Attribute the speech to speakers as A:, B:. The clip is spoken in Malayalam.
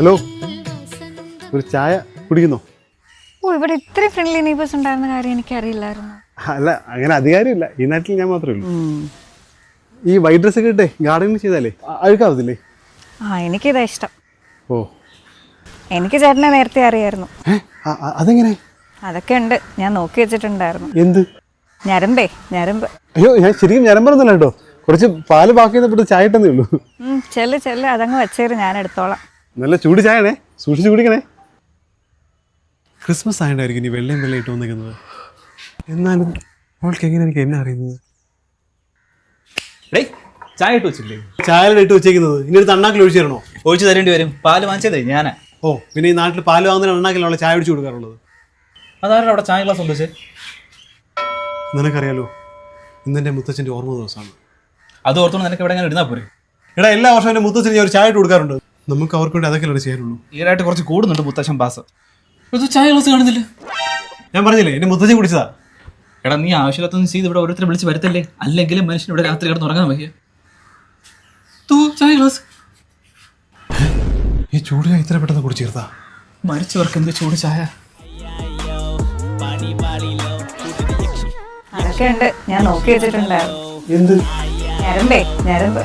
A: ഹലോ ഒരു ചായ കുടിക്കുന്നോ?
B: ഓ ഇവിടെ ഇത്ര ഫ്രണ്ട്ലി നെയ്ബേഴ്സ് ഉണ്ടായിരുന്ന കാര്യം എനിക്കറിയില്ലായിരുന്നു.
A: അല്ല അങ്ങനെ അധികാരമില്ല. ഈ നാട്ടിൽ ഞാൻ മാത്രമേ ഉള്ളൂ. ഈ വൈറ്റ് ഡ്രസ് ഒക്കെ ഇട്ടേ ഗാർഡനിങ് ചെയ്താലേ? അഴുക്കാവത്തില്ലേ?
B: ആ എനിക്കിതാ ഇഷ്ടം.
A: ഓ.
B: എനിക്ക് ചേട്ടനെ നേരത്തെ അറിയായിരുന്നു.
A: അതെങ്ങനെ?
B: അതൊക്കെ ഉണ്ട്. ഞാൻ നോക്കി വെച്ചിട്ടുണ്ടായിരുന്നു.
A: എന്ത്?
B: ഞരമ്പേ ഞരമ്പ്.
A: അയ്യോ ഞാൻ ശരിക്കും ഞരമ്പറൊന്നുമില്ല കേട്ടോ. കുറച്ച് പാൽ ബാക്കി ചെയ്തപ്പോൾ ചായ ഇട്ടെന്നേ ഉള്ളൂ.
B: ചെല്ല് ചെല്ല്. അതങ്ങ് വെച്ചേര് ഞാൻ എടുത്തോളാം.
A: നല്ല ചൂട് ചായണേ സൂക്ഷിച്ച് കുടിക്കണേ. ക്രിസ്മസ് ആയതായിരിക്കും ഇനി വെള്ളയും വെള്ളം ഇട്ട് വന്നിരിക്കുന്നത്. എന്നാലും അവൾക്ക് എങ്ങനെ എനിക്ക് എന്നെ അറിയുന്നത്?
C: ചായ ഇട്ട് വെച്ചില്ലേ?
A: ചായ ഇട്ട് വെച്ചേക്കുന്നത്. ഇനി ഒരു തണ്ണാക്കിൽ ഒഴിച്ചു തരണോ?
C: ഒഴിച്ചു തരേണ്ടി വരും. പാൽ വാങ്ങിച്ചതേ ഞാൻ
A: ഓ പിന്നെ ഈ നാട്ടിൽ പാൽ വാങ്ങുന്ന എണ്ണാക്കിലുള്ള ചായ ഒഴിച്ചു കൊടുക്കാറുള്ളത്.
C: അതാരുടെ അവിടെ ചായ ഗ്ലാസ് ഉണ്ട്
A: നിനക്കറിയാലോ ഇന്നെന്റെ മുത്തച്ഛന്റെ ഓർമ്മ ദിവസമാണ്.
C: അത് ഓർത്തോണ്ട് നിനക്ക് ഇവിടെ ഇങ്ങനെ ഇരുന്നാ പോരെ?
A: എടാ എല്ലാ വർഷവും എന്റെ മുത്തച്ഛൻ ഞാൻ ഒരു ചായ ഇട്ട് കൊടുക്കാറുണ്ട്. നമുക്ക് അവർക്ക് വേണ്ടി അതൊക്കെ അല്ലേ ചെയ്യാറുള്ളൂ
C: ഈടായിട്ട് കുറച്ച് കൂടുന്നുണ്ട് മുത്തശ്ശൻ പാസ് ഇത് ചായ ഗ്ലാസ് കാണുന്നില്ല?
A: ഞാൻ പറഞ്ഞില്ലേ എന്റെ മുത്തശ്ശൻ കുടിച്ചതാ.
C: എടാ നീ ആവശ്യമില്ലാത്തൊന്നും ചെയ്ത് ഇവിടെ ഓരോരുത്തരെ വിളിച്ച് വരുത്തല്ലേ? അല്ലെങ്കിൽ മനുഷ്യൻ ഇവിടെ രാത്രി കിടന്ന് ഉറങ്ങാൻ വയ്യ. തൂ ചായ ഗ്ലാസ്
A: ഈ ചൂട് ഞാൻ ഇത്ര പെട്ടെന്ന് കുടിച്ചേർത്താ
C: മരിച്ചവർക്ക് എന്ത് ചൂട് ചായ?
B: അതൊക്കെ ഉണ്ട്. ഞാൻ നോക്കി വെച്ചിട്ടുണ്ടായിരുന്നു.
A: എന്ത്?
B: ഞരമ്പേ ഞരമ്പ്.